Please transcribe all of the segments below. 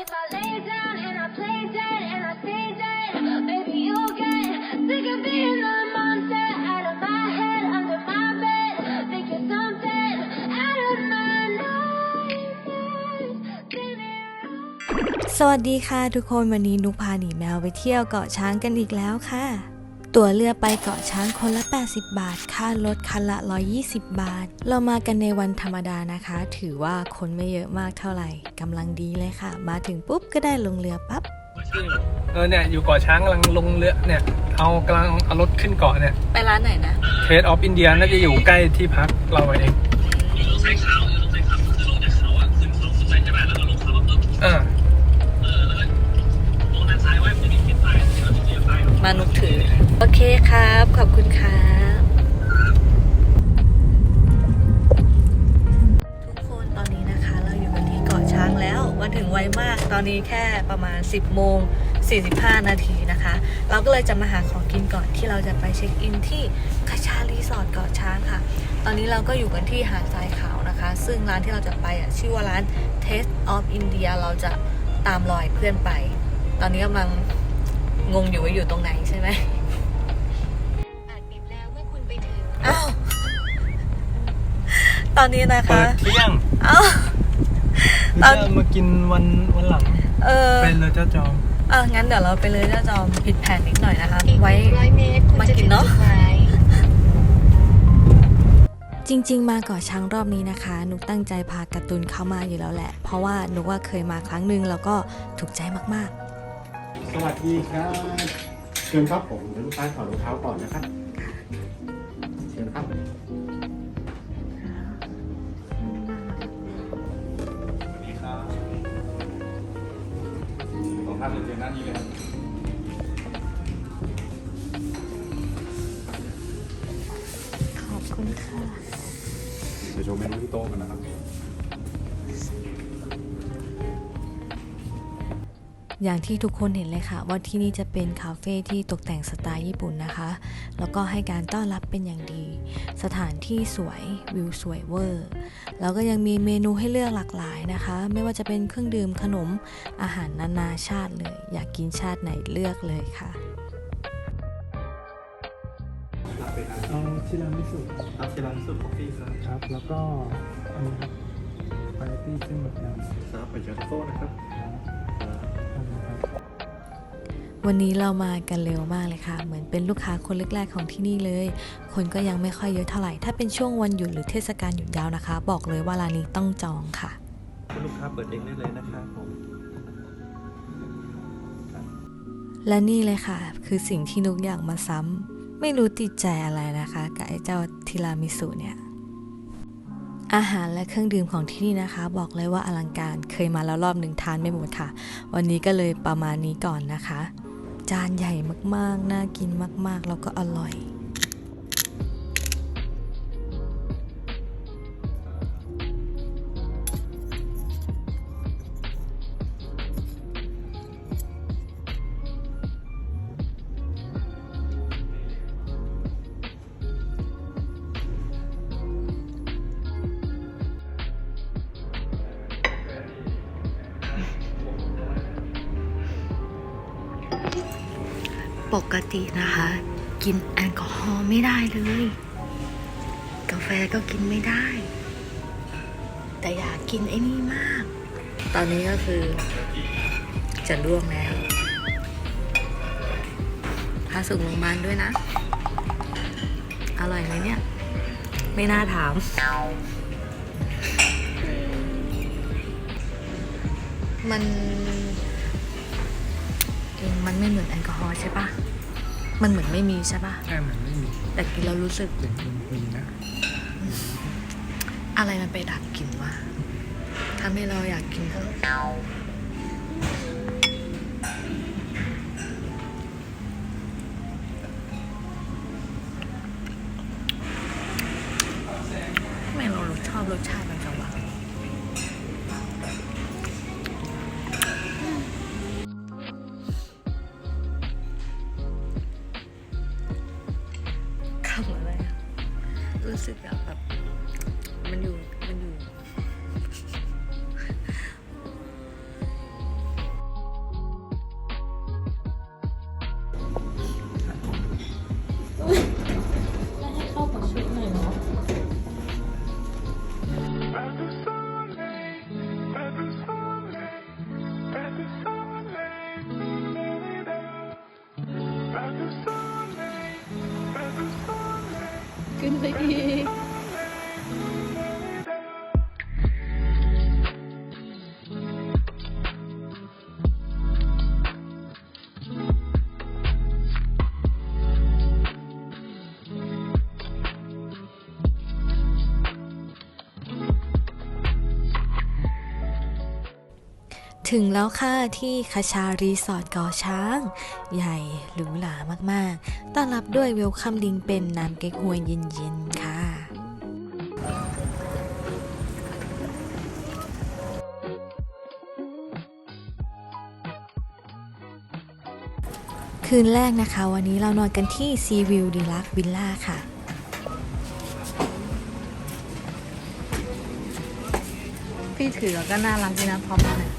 if I lay down and I play dead and I stay dead, baby, you'll get sick of being the monster out of my head, under my bed, Think you're something out of my nightmares. Been here สวัสดีค่ะทุกคนวันนี้นุกพาหนีแมวไปเที่ยวเกาะช้างกันอีกแล้วค่ะ ตั๋วเรือไปเกาะช้างคนละ 80 บาท ค่ารถคันละ 120 บาท เรามากันในวันธรรมดานะคะ ถือว่าคนไม่เยอะมากเท่าไหร่กำลังดีเลยค่ะ มาถึงปุ๊บก็ได้ลงเรือปั๊บ เออเนี่ยอยู่เกาะช้างกำลังลงเรือเนี่ยเอากำลังเอารถขึ้นเกาะเนี่ยไปร้านไหนนะ เทสออฟอินเดียน่าจะอยู่ใกล้ที่พักเราเองอ่ามา 10โมง45 นาทีนะคะ เราก็เลยจะมาหาของกินก่อนที่เราจะไปเช็คอินที่คาชารีสอร์ทเกาะช้างค่ะ ตอนนี้เราก็อยู่กันที่หาดทรายขาวนะคะ ซึ่งร้านที่เราจะไปอะชื่อว่าร้าน Taste of India เราจะตามรอยเพื่อนไป ตอนนี้กำลังงงอยู่ว่าอยู่ตรงไหนใช่ไหมอาจบีบแล้วเมื่อคุณไปถึงอ้าวตอนนี้นะคะ เปิดเที่ยงอ้าวตอนจะมากินวันวันหลัง เออเป็นเลยเจ้าจอมอะงั้นเดี๋ยวเราไปเลยเจ้าจอมผิดแผนนิดหน่อยนะคะอีกไว้ร้อยเมตรคุณมาจะกิถึนงเนอะจุดหมายจริง ๆ มาเกาะช้างรอบนี้นะคะ นุกตั้งใจพาการ์ตูนเข้ามาอยู่แล้วแหละ เพราะว่านุกว่าเคยมาครั้งหนึ่งแล้วก็ถูกใจมากสวัสดีครับเชิญครับผมเดี๋ยวลูกค้าถอดรองเท้าก่อนนะครับ ท่านเรียนหน้านี้เลยขอบคุณค่ะ เดี๋ยวโชว์เมนูที่โต๊ะกันนะครับ อย่างที่ทุกคนเห็นเลยค่ะ ว่าที่นี่จะเป็นคาเฟ่ที่ตกแต่งสไตล์ญี่ปุ่นนะคะ แล้วก็ให้การต้อนรับเป็นอย่างดี สถานที่สวยวิวสวยเวอร์ แล้วก็ยังมีเมนูให้เลือกหลากหลายนะคะ ไม่ว่าจะเป็นเครื่องดื่มขนมอาหารนานาชาติเลย อยากกินชาติไหนเลือกเลยค่ะเอาทีรามิสุรับทีละสุดคอฟฟี่ครับครับ แล้วก็อันนี้ครับสปาเกตตี้เส้นหมึกยำครับไปเจอโต๊ะนะครับ วันนี้เรามากันเร็วมากเลยค่ะ เหมือนเป็นลูกค้าคนแรกๆของที่นี่เลย คนก็ยังไม่ค่อยเยอะเท่าไหร่ ถ้าเป็นช่วงวันหยุดหรือเทศกาลหยุดยาวนะคะ บอกเลยว่าร้านนี้ต้องจองค่ะ คุณลูกค้าเปิดเองได้เลยนะครับผมและนี่เลยค่ะ คือสิ่งที่นุกอยากมาซ้ำ ไม่รู้ติดใจอะไรนะคะกับไอ้เจ้าทีรามิสุเนี่ย อาหารและเครื่องดื่มของที่นี่นะคะ บอกเลยว่าอลังการเคยมาแล้วรอบหนึ่งทานไม่หมดค่ะ วันนี้ก็เลยประมาณนี้ก่อนนะคะ จานใหญ่มากๆ น่ากินมากๆ แล้วก็อร่อย ตินะคะ กินแอลกอฮอล์ไม่ได้เลย กาแฟก็กินไม่ได้ แต่อยากกินไอ้นี่มาก ตอนนี้ก็คือจะล่วงแล้วพาส่งโรงพยาบาลด้วยนะ อร่อยไหมเนี่ย ไม่น่าถามมัน มันไม่เหมือนแอลกอฮอล์ใช่ปะ มันเหมือนไม่มีใช่ปะแค่เหมือนไม่มีแต่กินแล้วรู้สึกเสียงมีนะ อะไรมันไปดักกินวะทำให้เราอยากกินเถอะ น ถึงแล้วค่ะที่คาชารีสอร์ทก่อช้าง ใหญ่หรูหรามากๆ ต้อนรับด้วยเวลคัมดิงเป็นน้ำเก๊กฮวยเย็นๆค่ะ คืนแรกนะคะ วันนี้เรานอนกันที่ซีวิวดีลักวิลล่าค่ะ พี่ถือแล้วก็น่ารักดีนะพร้อมเนี่ย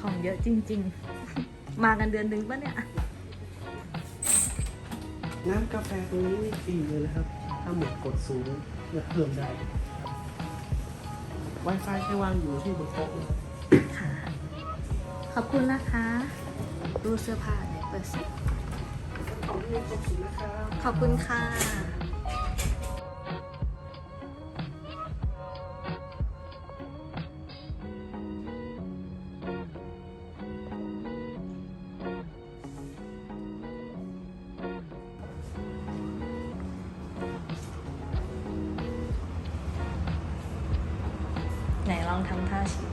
ของเยอะจริง ๆ มากันเดือนหนึ่งปะเนี่ย น้ำกาแฟตรงนี้นี่ฟรีเลยนะครับ ถ้าหมดกดสูงเลือกเพิ่มได้ Wi-Fi แค่วางอยู่ที่บนโต๊ะนะครับค่ะขอบคุณนะคะ ดูเสื้อผ้าไหนเปิดสิ ขอบคุณขอบคุณค่ะ ไหนลองทำท่าสิ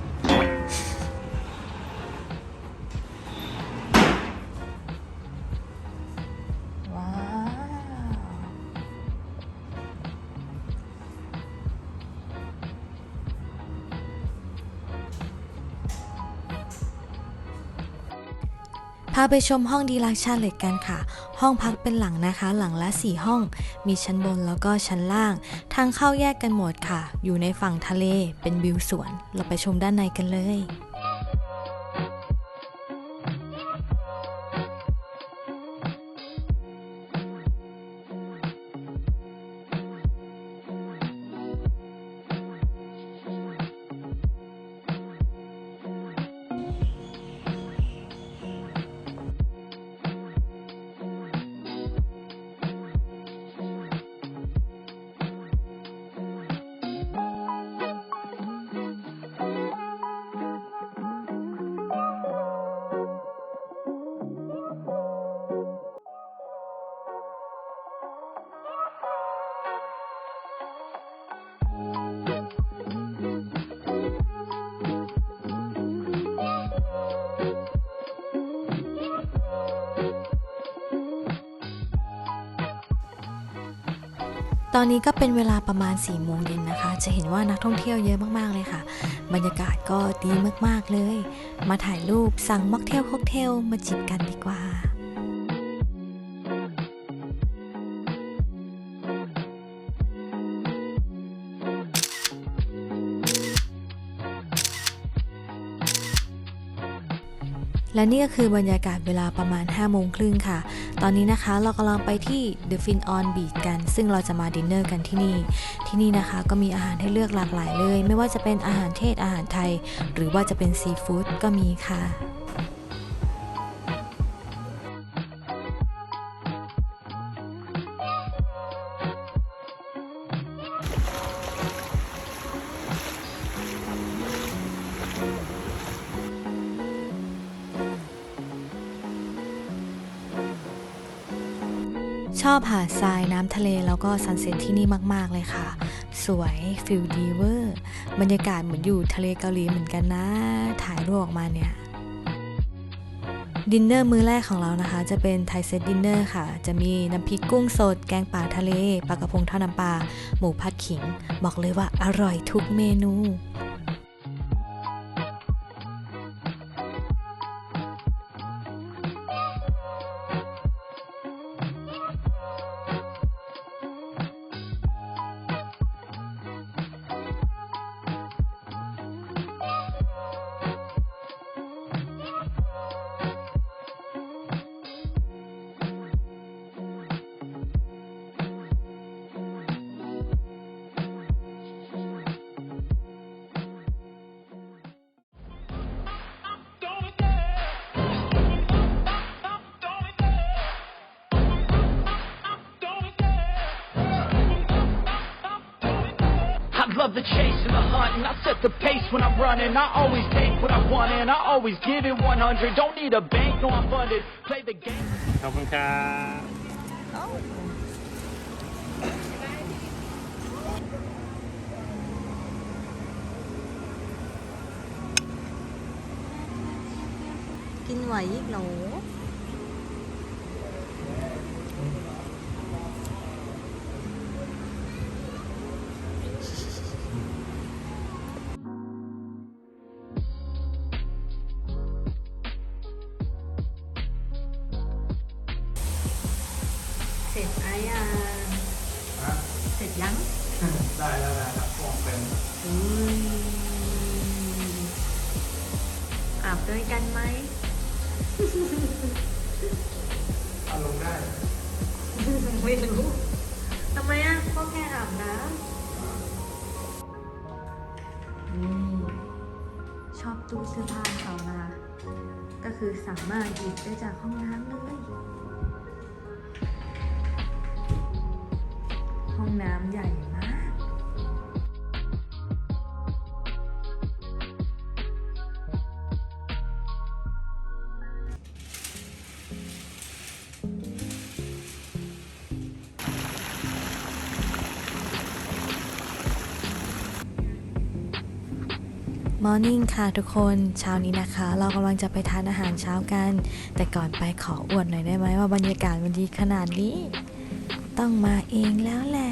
าไปชมห้องดีลักชาเลยกันค่ะ ห้องพักเป็นหลังนะคะ หลังละ 4 ห้อง มีชั้นบนแล้วก็ชั้นล่าง ทางเข้าแยกกันหมดค่ะ อยู่ในฝั่งทะเล เป็นวิวสวน เราไปชมด้านในกันเลย ตอนนี้ก็เป็นเวลาประมาณ4ี่โมงเย็นนะคะ จะเห็นว่านักท่องเที่ยวเยอะมากๆเลยค่ะ บรรยากาศก็ดีมากๆเลย มาถ่ายรูปสั่งม็อกเทลค็อกเทลมาจิบกันดีกว่า และนี่ก็คือบรรยากาศเวลาประมาณ 5 โมงครึ่งค่ะ ตอนนี้นะคะเรากำลังไปที่ The Fin On Beach กัน ซึ่งเราจะมาดินเนอร์กันที่นี่ ที่นี่นะคะก็มีอาหารให้เลือกหลากหลายเลย ไม่ว่าจะเป็นอาหารเทศอาหารไทย หรือว่าจะเป็นซีฟู้ดก็มีค่ะ ชอบหาดทรายน้ำทะเลแล้วก็ซันเซ็ตที่นี่มาก ๆ เลยค่ะ สวยฟิลดีเวอร์ บรรยากาศเหมือนอยู่ทะเลเกาหลีเหมือนกันนะ ถ่ายรูปออกมาเนี่ยดินเนอร์มื้อแรกของเรานะคะ จะเป็นไทยเซตดินเนอร์ค่ะ จะมีน้ำพริกกุ้งสด แกงป่าทะเลปลากระพงทอดน้ำปลาหมูผัดขิง บอกเลยว่าอร่อยทุกเมนู set the pace when I'm running. I always take what I want, and I always give it 100. Don't need a bank, no, I'm funded. Play the game. ขอบคุณครับ กินไหวอีกเหรอ ไม่รู้ทำไมอะก็แค่อาบน้ำนี่ชอบตู้เสื้อผ้าเขามาก็คือสามารถหยิบได้จากห้องน้ำเลยห้องน้ำใหญ่ มากมอร์นิ่งค่ะทุกคนเช้านี้นะคะ เรากำลังจะไปทานอาหารเช้ากัน แต่ก่อนไปขออวดหน่อยได้ไหมว่าบรรยากาศมันดีขนาดนี้ ต้องมาเองแล้วแหละ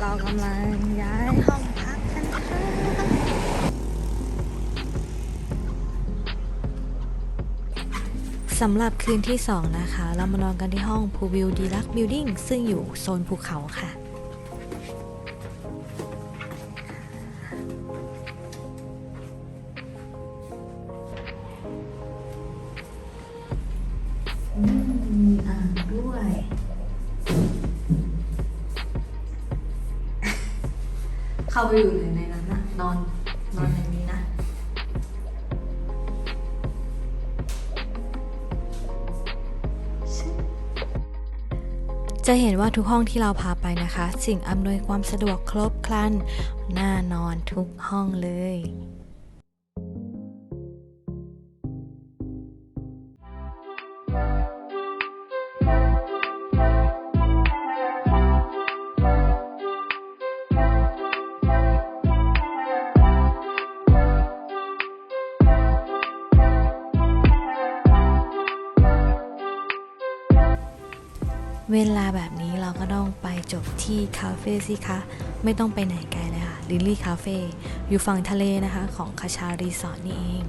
เรากำลังย้ายห้องพักกันค่ะสำหรับคืนที่ 2 นะคะ เรามานอนกันที่ห้องพูวิวดีลักบิลดิ้งซึ่งอยู่โซนภูเขาค่ะ เห็นว่าทุกห้องที่เราพาไปนะคะ สิ่งอำนวยความสะดวกครบครัน น่านอนทุกห้องเลย เฟ่สิคะไม่ต้องไปไหนไกลเลยค่ะลิลลี่คาเฟ่อยู่ฝั่งทะเลนะคะของคาชารีสอร์ทนี่เอง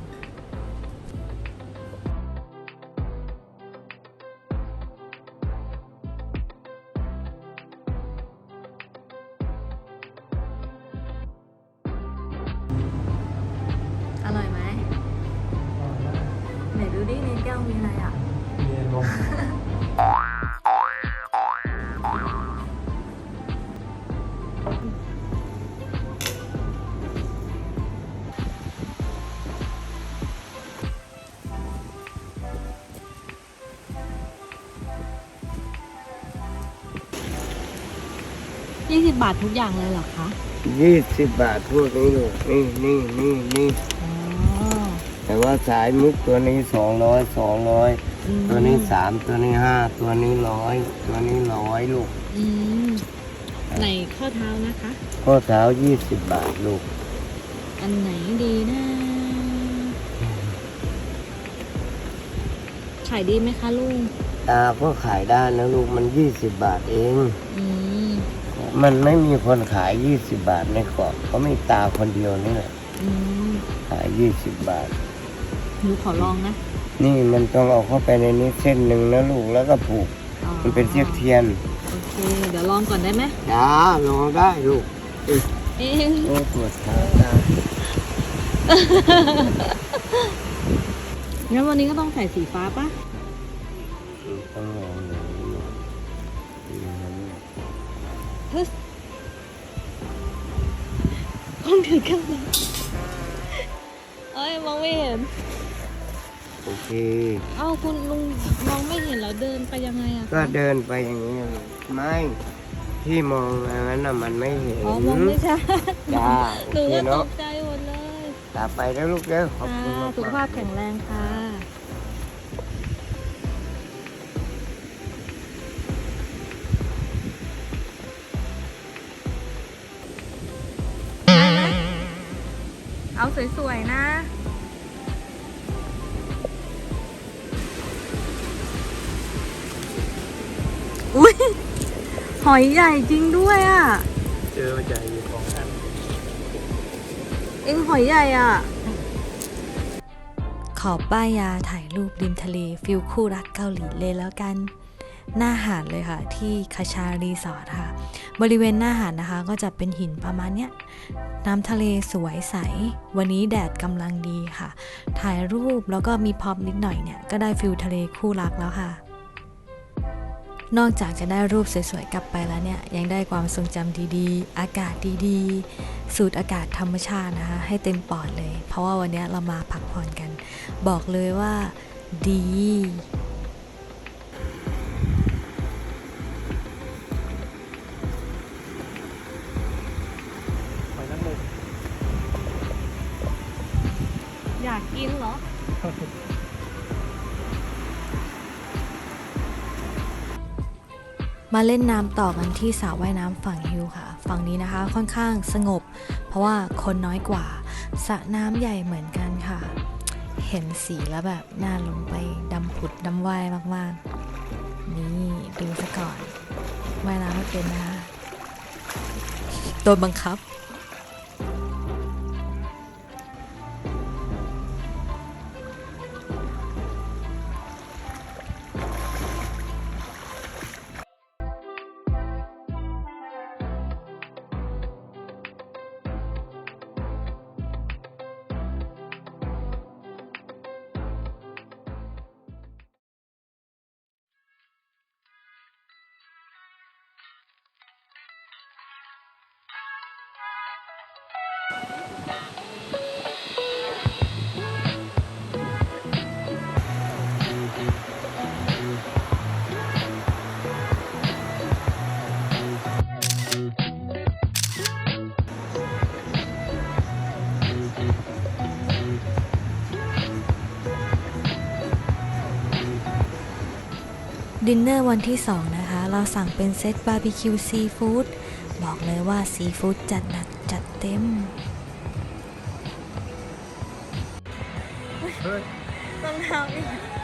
อร่อยไหมไหนดูดิในแก้วมีอะไรอะเมียนม ททุกอย่างเลยเหรอคะยี่สิบบาทพวกนี้ลูกนี่นี่นี่นี่อ๋อแต่ว่าสายมุกตัวนี้สองร้อยสองร้อยอืมตัวนี้สามตัวนี้ห้าตัวนี้ร้อยตัวนี้ร้อยลูกอืมไหนข้อเท้านะคะ ข้อเท้ายี่สิบบาทลูกอันไหนดีนะ ขายดีไหมคะลุงตาก็ขายได้นะลูกมันยี่สิบบาทเอง อืมเอ มันไม่มีคนขาย20บาทในเกาะเขามีตาคนเดียวนี่แหละอืมขาย20บาท หนูขอลองนะนี่มันต้องเอาเข้าไปในนี้เส้นหนึ่งนะลูกแล้วก็ผูก อ๋อมันเป็นเชือกเทียนโอเค เดี๋ยวลองก่อนได้ไหมจ้าลองได้ลูกเอ๊ะโอ้ปวดเท้าจ้างั้นวันนี้ก็ต้องใส่สีฟ้าปะ ต้องถือกันเลยเอ้ยมองไม่เห็น โอเค เอ้าคุณลุงมองไม่เห็นแล้วเดินไปยังไงอะก็เดินไปอย่างนี้ลูกไม่ที่มองอันนั้นน่ะมันไม่เห็นอ๋อมองไม่ชัดจ้าหนูโอเคก็ตเนาะกใจหมดเลย ตาไปแล้วลูกเด้อขอบค่ะคุณมากสุขภาพแข็งแรงค่ะ เอาสวยๆนะอุ้ยหอยใหญ่จริงด้วยอะ เจอมาใหญ่อยู่สองอันเอ็งหอยใหญ่อะ ขอป้ายยาถ่ายรูปริมทะเลฟิลคู่รักเกาหลีเลยแล้วกัน หน้าหาดเลยค่ะ ที่คาชารีสอร์ทค่ะ บริเวณหน้าหาดนะคะ ก็จะเป็นหินประมาณเนี้ยน้ำทะเลสวยใส วันนี้แดดกำลังดีค่ะ ถ่ายรูปแล้วก็มีพร็อปนิดหน่อยเนี่ย ก็ได้ฟิลทะเลคู่รักแล้วค่ะ นอกจากจะได้รูปสวยๆกลับไปแล้วเนี่ย ยังได้ความทรงจำดีๆ อากาศดีๆ สูดอากาศธรรมชาตินะคะ ให้เต็มปอดเลย เพราะว่าวันนี้เรามาพักผ่อนกัน บอกเลยว่าดี อยากกินเหรอ มาเล่นน้ำต่อกันที่สระว่ายน้ำฝั่งฮิวค่ะ ฝั่งนี้นะคะค่อนข้างสงบ เพราะว่าคนน้อยกว่าสระน้ำใหญ่เหมือนกันค่ะ เห็นสีแล้วแบบน่าลงไปดำผุดดำว่ายมากๆ นี่ดูซะก่อนว่ายน้ำไม่เป็นนะคะโดนบังคับ ดินเนอร์วันที่ 2 นะคะ เราสั่งเป็นเซตบาร์บีคิวซีฟู้ดบอกเลยว่าซีฟู้ดจัดหนัก เต็ม เฮ้ย รองเท้านี่คุ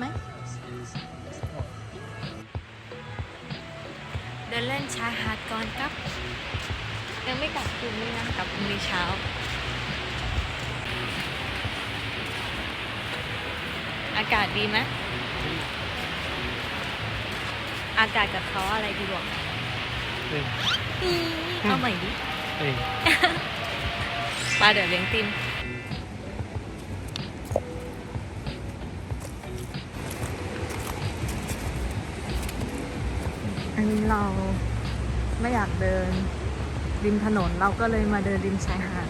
ไหม เดินเล่นชายหาดก่อนครับ ยังไม่กลับคืนนี้นะกลับพรุ่งนี้เช้า อากาศดีไหมอากาศกับเขาอะไรดีกว่าเอ้ยอีเอาใหม่ดิ เอ้ย ปลาเดี๋ยวเลี้ยงติม อันนี้เราไม่อยากเดินริมถนนเราก็เลยมาเดินริมชายหาด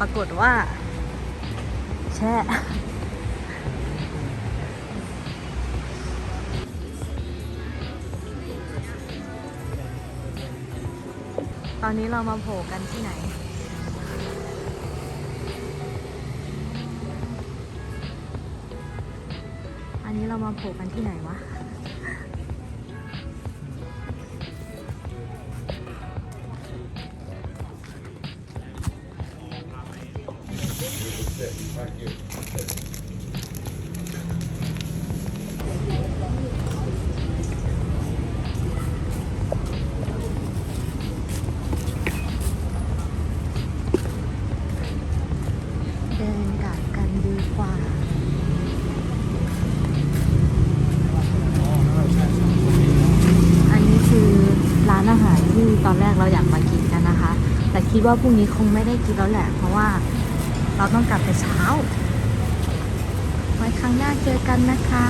ปรากฏว่า แช่ ตอนนี้เรามาโผล่กันที่ไหน อันนี้เรามาโผล่กันที่ไหนวะ ดว่าพรุ่งนี้คงไม่ได้กินแล้วแหละ เพราะว่าเราต้องกลับแต่เช้า ไว้ครั้งหน้าเจอกันนะคะ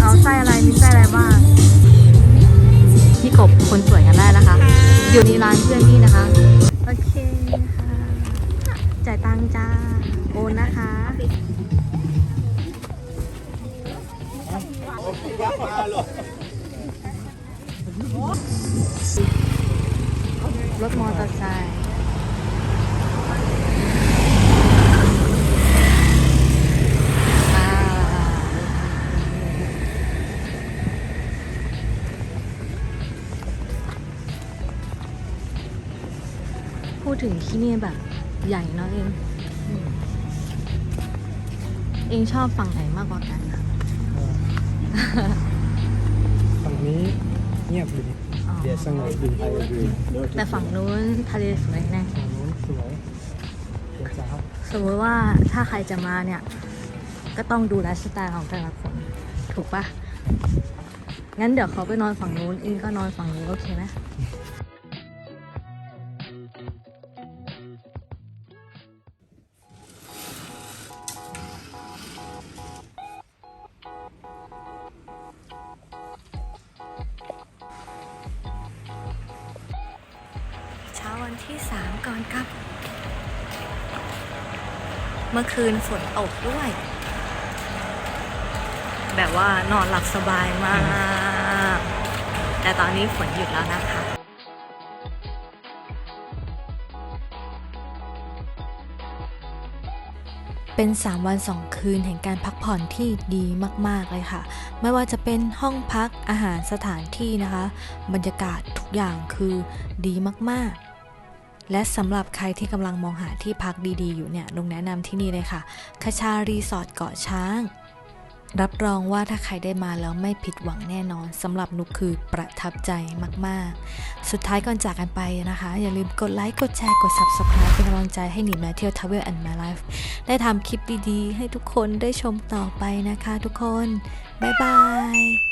เอาไส้อะไรมีไส้อะไรบ้าง พี่กบคนสวยกันได้นะคะ อยู่ในร้านเพื่อนพี่นะคะ โอเคค่ะจ่ายตังค์จ้า โอนนะคะรถมอเตอร์ไซค์ ถึงที่นี่แบบใหญ่เนาะเองอืมเองชอบฝั่งไหนมากกว่ากันอะฝั่งนี้เงียบอยู่ดิอ๋อเดี๋ยวสงบดีแต่ฝั่งนู้นทะเลสวยแน่ฝั่งนู้นสวยเดี๋ยวจ้าสมมติว่าถ้าใครจะมาเนี่ย ก็ต้องดูไลฟ์สไตล์ของแต่ละคน ถูกปะงั้นเดี๋ยวเขาไปนอนฝั่งนู้นเองก็นอนฝั่งนี้โอเคไหม นฝนตกด้วย แบบว่านอนหลับสบายมาก แต่ตอนนี้ฝนหยุดแล้วนะคะเป็น 3 วัน 2 คืนแห่งการพักผ่อนที่ดีมาก ๆ เลยค่ะ ไม่ว่าจะเป็นห้องพักอาหารสถานที่นะคะ บรรยากาศทุกอย่างคือดีมาก ๆ และสำหรับใครที่กำลังมองหาที่พักดีๆอยู่เนี่ยลงแนะนำที่นี่เลยค่ะคชารีสอร์ทเกาะช้าง รับรองว่าถ้าใครได้มาแล้วไม่ผิดหวังแน่นอนสำหรับนุกคือประทับใจมากๆ สุดท้ายก่อนจากกันไปนะคะ อย่าลืมกดไลค์ กดแชร์ กด Subscribe เป็นกำลังใจให้หนีมาเที่ยว Travel and My Life ได้ทำคลิปดีๆ ให้ทุกคนได้ชมต่อไปนะคะทุกคน บ๊ายบาย